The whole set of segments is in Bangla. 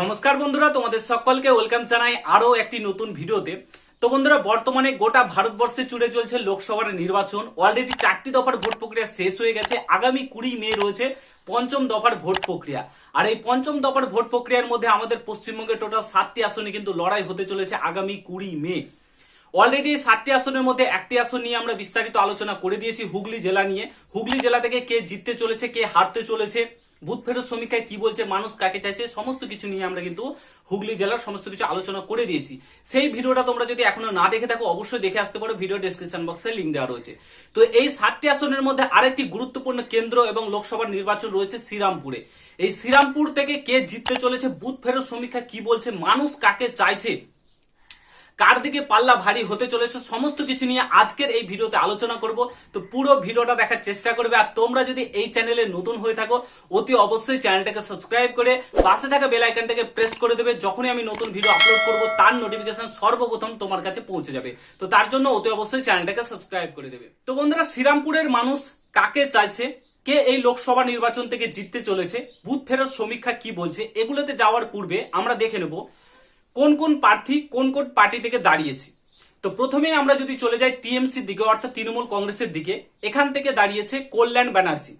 নমস্কার বন্ধুরা, তোমাদের সকলকে ওয়েলকাম জানাই আরও একটি নতুন ভিডিওতে। তো বন্ধুরা, বর্তমানে গোটা ভারতবর্ষে চুড়ে চলছে লোকসভার নির্বাচন। অলরেডি চারটি দফার ভোট প্রক্রিয়া শেষ হয়ে গেছে। আগামী কুড়ি মে রয়েছে পঞ্চম দফার ভোট প্রক্রিয়া। আর এই পঞ্চম দফার ভোট প্রক্রিয়ার মধ্যে আমাদের পশ্চিমবঙ্গে টোটাল সাতটি আসনে কিন্তু লড়াই হতে চলেছে আগামী কুড়ি মে। অলরেডি সাতটি আসনের মধ্যে একটি আসন নিয়ে আমরা বিস্তারিত আলোচনা করে দিয়েছি হুগলি জেলা নিয়ে। হুগলি জেলা থেকে কে জিততে চলেছে, কে হারতে চলেছে বুথ ফেরত সমীক্ষায় কি বলছে, মানুষ কাকে চাইছে, সমস্ত কিছু নিয়ে আমরা কিন্তু হুগলি জেলার সমস্ত কিছু আলোচনা করে দিয়েছি। সেই ভিডিওটা তোমরা যদি এখনও না দেখে থাকো, অবশ্যই দেখে আসতে পারো, ভিডিও ডেসক্রিপশন বক্সে লিঙ্ক দেওয়া রয়েছে। তো এই সাতটি আসনের মধ্যে আরেকটি গুরুত্বপূর্ণ কেন্দ্র এবং লোকসভার নির্বাচন রয়েছে শ্রীরামপুরে। এই শ্রীরামপুর থেকে কে জিততে চলেছে বুথ ফেরত সমীক্ষা কি বলছে, মানুষ কাকে চাইছে কার দিকে পাল্লা ভারী হতে চলেছে সমস্ত কিছু নিয়ে আজকের এই ভিডিওতে আলোচনা করব। তো পুরো ভিডিওটা দেখার চেষ্টা করবে আর তোমরা যদি এই চ্যানেলে নতুন হয়ে থাকো, অতি অবশ্যই চ্যানেলটাকে সাবস্ক্রাইব করে পাশে থাকা বেল আইকনটাকে প্রেস করে দেবে। যখনই আমি নতুন ভিডিও আপলোড করব, তার নোটিফিকেশন সর্বপ্রথম তোমার কাছে পৌঁছে যাবে। তো তার জন্য অতি অবশ্যই চ্যানেলটাকে সাবস্ক্রাইব করে দেবে। তো বন্ধুরা, শ্রীরামপুরের মানুষ কাকে চাইছে? কে এই লোকসভা নির্বাচন থেকে জিততে চলেছে? বুথ ফেরত সমীক্ষা কি বলছে? এগুলোতে যাওয়ার পূর্বে আমরা দেখে নেব। কোন কোন প্রার্থী কোন কোন পার্টি থেকে দাঁড়িয়েছে। তো প্রথমে আমরা যদি চলে যাই টিএমসির দিকে, অর্থাৎ তৃণমূল কংগ্রেসের দিকে, এখান থেকে দাঁড়িয়েছে কল্যাণ ব্যানার্জি।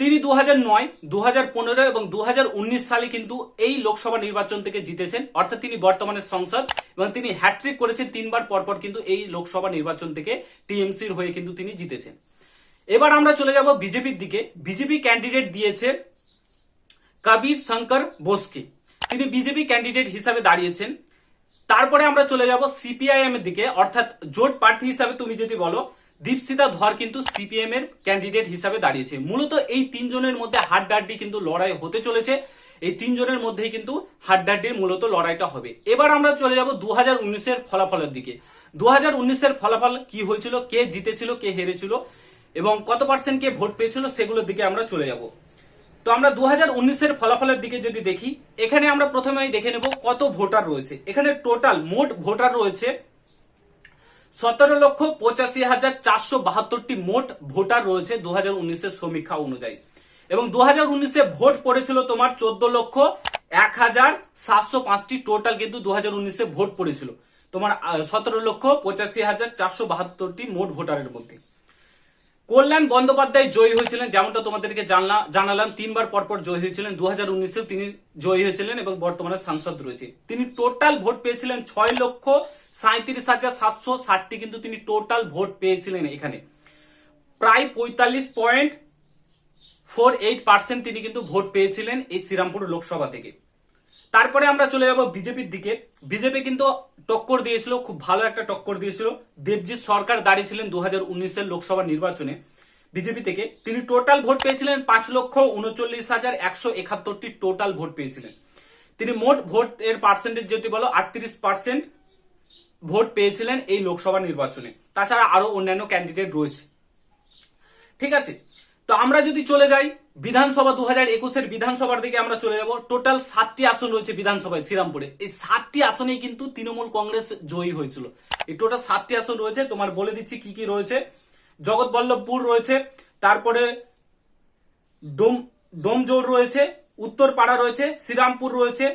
তিনি দু হাজার নয় দু হাজার পনেরো এবং দু হাজার উনিশ সালে কিন্তু এই লোকসভা নির্বাচন থেকে জিতেছেন, অর্থাৎ তিনি বর্তমানে সংসদ এবং তিনি হ্যাট্রিক করেছেন তিনবার, পরপর কিন্তু এই লোকসভা নির্বাচন থেকে টিএমসির হয়ে কিন্তু তিনি জিতেছেন। এবার আমরা চলে যাব বিজেপির দিকে। বিজেপি ক্যান্ডিডেট দিয়েছে কবির শঙ্কর বোসকে। তিনি বিজেপি ক্যান্ডিডেট হিসাবে দাঁড়িয়েছেন। তারপরে আমরা চলে যাব সিপিআইএম এর দিকে। অর্থাৎ জোট প্রার্থী হিসাবে তুমি যদি বলো দীপসিতা ধর কিন্তু সিপিএম এর ক্যান্ডিডেট হিসাবে দাঁড়িয়েছে। মূলত এই তিনজনের মধ্যে হাড্ডাড্ডি কিন্তু লড়াই হতে চলেছে। এই তিনজনের মধ্যেই কিন্তু হাড্ডাড্ডির মূলত লড়াইটা হবে। এবার আমরা চলে যাব দু হাজার উনিশের ফলাফলের দিকে। দু হাজার উনিশের ফলাফল কি হয়েছিল? কে জিতেছিল? কে হেরেছিল? এবং কত পার্সেন্ট কে ভোট পেয়েছিল? সেগুলোর দিকে আমরা চলে যাব। তো আমরা দু হাজার উনিশের ফলাফলের দিকে যদি দেখি, এখানে আমরা প্রথমেই দেখে নেব কত ভোটার রয়েছে। এখানে টোটাল মোট ভোটার রয়েছে সতেরো লক্ষ পঁচাশি হাজার চারশো বাহাত্তরটি মোট ভোটার রয়েছে দু হাজার উনিশের সমীক্ষা অনুযায়ী। এবং দু হাজার উনিশে ভোট পড়েছিল তোমার চোদ্দ লক্ষ এক হাজার সাতশো পাঁচটি টোটাল কিন্তু দু হাজার উনিশে ভোট পড়েছিল। তোমার সতেরো লক্ষ পঁচাশি হাজার চারশো বাহাত্তরটি মোট ভোটারের মধ্যে। কল্যাণ বন্দ্যোপাধ্যায় জয়ী হয়েছিলেন, যেমনটা তোমাদেরকে জানলা- জানালাম, তিনবার পরপর জয়ী হয়েছিলেন। দু হাজার উনিশেও তিনি জয়ী হয়েছিলেন এবং বর্তমানে সাংসদ রয়েছে। তিনি টোটাল ভোট পেয়েছিলেন ছয় লক্ষ সাঁত্রিশ হাজার সাতশো ষাটটি, কিন্তু তিনি টোটাল ভোট পেয়েছিলেন এখানে। প্রায় পঁয়তাল্লিশ পয়েন্ট ফোর এইট পার্সেন্ট তিনি কিন্তু ভোট পেয়েছিলেন এই শ্রীরামপুর লোকসভা থেকে। তারপরে আমরা চলে যাব বিজেপির দিকে। বিজেপি কিন্তু টক্কর দিয়েছিল, খুব ভালো একটা টক্কর দিয়েছিল। দেবজিৎ সরকার দাঁড়িয়েছিলেন দু হাজার উনিশের লোকসভা নির্বাচনে বিজেপি থেকে। তিনি টোটাল ভোট পেয়েছিলেন পাঁচ লক্ষ উনচল্লিশ হাজার একশো একাত্তরটি টোটাল ভোট পেয়েছিলেন। তিনি মোট ভোট এর পার্সেন্টেজ যদি বলো, আটত্রিশ পার্সেন্ট ভোট পেয়েছিলেন এই লোকসভা নির্বাচনে। তাছাড়া আরও অন্যান্য ক্যান্ডিডেট রয়েছে। ঠিক আছে? তো আমরা যদি চলে যাই বিধানসভা দু হাজার একুশের বিধানসভার দিকে আমরা চলে যাব। টোটাল সাতটি আসন রয়েছে বিধানসভায় শ্রীরামপুরে। এই সাতটি আসনেই কিন্তু তৃণমূল কংগ্রেস জয়ী হয়েছিল। এই টোটাল সাতটি আসন রয়েছে। তোমার বলে দিচ্ছি কি কি রয়েছে। জগৎবল্লভপুর রয়েছে, তারপরে ডোম, ডোমজোর রয়েছে, উত্তরপাড়া রয়েছে, শ্রীরামপুর রয়েছে,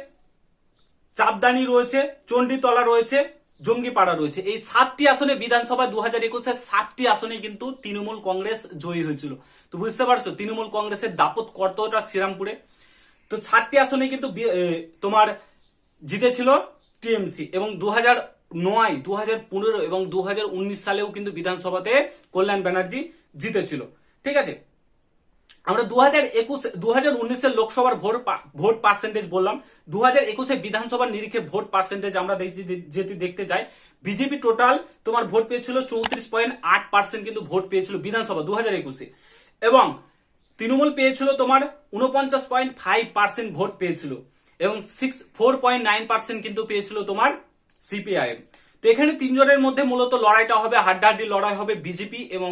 চাপদানি রয়েছে, চণ্ডীতলা রয়েছে জঙ্গিপাড়া রয়েছে। এই সাতটি আসনে বিধানসভা দু হাজার একুশের সাতটি আসনে কিন্তু তৃণমূল কংগ্রেস জয়ী হয়েছিল। তো বুঝতে পারছ, তৃণমূল কংগ্রেসের দাপট কতটা শ্রীরামপুরে। তো সাতটি আসনে কিন্তু তোমার জিতেছিল টিএমসি এবং দু হাজার নয় দু হাজার পনেরো এবং দু হাজার উনিশ সালেও কিন্তু বিধানসভাতে কল্যাণ ব্যানার্জি জিতেছিল। ঠিক আছে? আমরা দু হাজার একুশ দু হাজার উনিশের লোকসভার ভোট ভোট পার্সেন্টেজ বললাম। দু হাজার একুশে বিধানসভার নিরিখে ভোট পার্সেন্টেজ আমরা যেটি দেখতে যাই। বিজেপি টোটাল তোমার ভোট পেয়েছিল চৌত্রিশ পয়েন্ট আট পার্সেন্ট কিন্তু ভোট পেয়েছিল বিধানসভা দু হাজার একুশে। এবং তৃণমূল পেয়েছিল তোমার উনপঞ্চাশ পয়েন্ট ফাইভ পার্সেন্ট ভোট পেয়েছিল। এবং six four point nine percent কিন্তু পেয়েছিল তোমার সিপিআইএম তো এখানে তিনজনের মধ্যে মূলত লড়াইটা হবে, হাড্ডাহাড্ডি লড়াই হবে বিজেপি এবং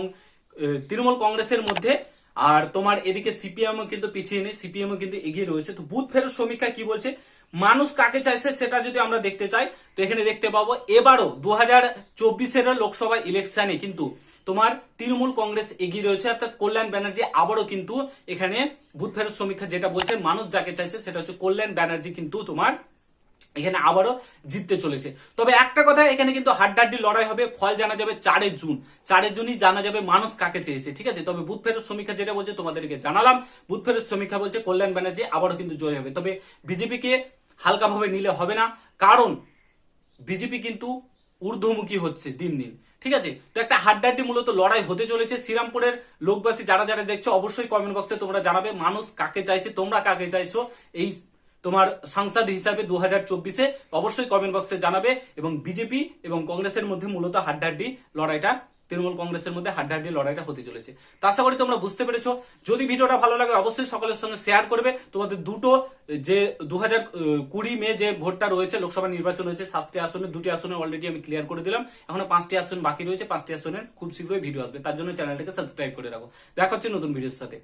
তৃণমূল কংগ্রেসের মধ্যে। আর তোমার এদিকে সিপিএম কিন্তু পিছিয়ে নেই সিপিএম কিন্তু এগিয়ে রয়েছে। তো বুথ ফেরত সমীক্ষা কি বলছে? মানুষ কাকে চাইছে সেটা যদি আমরা দেখতে চাই, তো এখানে দেখতে পাবো, এবারও দু হাজার চব্বিশের লোকসভা ইলেকশনে কিন্তু তোমার তৃণমূল কংগ্রেস এগিয়ে রয়েছে, অর্থাৎ কল্যাণ ব্যানার্জি আবারও কিন্তু এখানে বুথ ফেরত সমীক্ষা যেটা বলছে, মানুষ যাকে চাইছে সেটা হচ্ছে কল্যাণ ব্যানার্জি কিন্তু তোমার এখানে আবারও জিততে চলেছে। তবে একটা কথা, এখানে কিন্তু হাড্ডাহাড্ডি লড়াই হবে। ফল জানা যাবে চারের জুন। চারের জুনই জানা যাবে মানুষ কাকে চেয়েছে, ঠিক আছে? তবে বুথ ফেরত সমীক্ষা যেটা বলছে, তোমাদেরকে জানালাম। বুথ ফেরত সমীক্ষা বলছে, কল্যাণ ব্যানার্জি আবারও কিন্তু জয় হবে। তবে বিজেপিকে হালকাভাবে নিলে হবে না, কারণ বিজেপি কিন্তু ঊর্ধ্বমুখী হচ্ছে দিন দিন, ঠিক আছে? তো একটা হাড্ডাহাড্ডি মূলত লড়াই হতে চলেছে। শ্রীরামপুরের লোকবাসী যারা যারা দেখছ, অবশ্যই কমেন্ট বক্সে তোমরা জানাবে, মানুষ কাকে চাইছে, তোমরা কাকে চাইছো? এই তোমার সাংসদ হিসাবে দু হাজার চব্বিশে অবশ্যই কমেন্ট বক্সে জানাবে এবং বিজেপি এবং কংগ্রেসের মধ্যে মূলত হাড্ডাহাড্ডি লড়াইটা, তৃণমূল কংগ্রেসের মধ্যে হাড্ডাহাড্ডি লড়াইটা হতে চলেছে। তো আশা করি তোমরা বুঝতে পেরেছ। যদি ভিডিওটা ভালো লাগে, অবশ্যই সকলের সঙ্গে শেয়ার করবে। তোমাদের দুটো, যে দু হাজার কুড়ি মে যে ভোটটা রয়েছে, লোকসভা নির্বাচন হয়েছে, সাতটি আসনে, দুটি আসনে অলরেডি আমি ক্লিয়ার করে দিলাম। এখনও পাঁচটি আসন বাকি রয়েছে, পাঁচটি আসনের খুব শীঘ্রই ভিডিও আসবে। তার জন্য চ্যানেলটাকে সাবস্ক্রাইব করে রাখো। দেখা হচ্ছে নতুন ভিডিওর সাথে।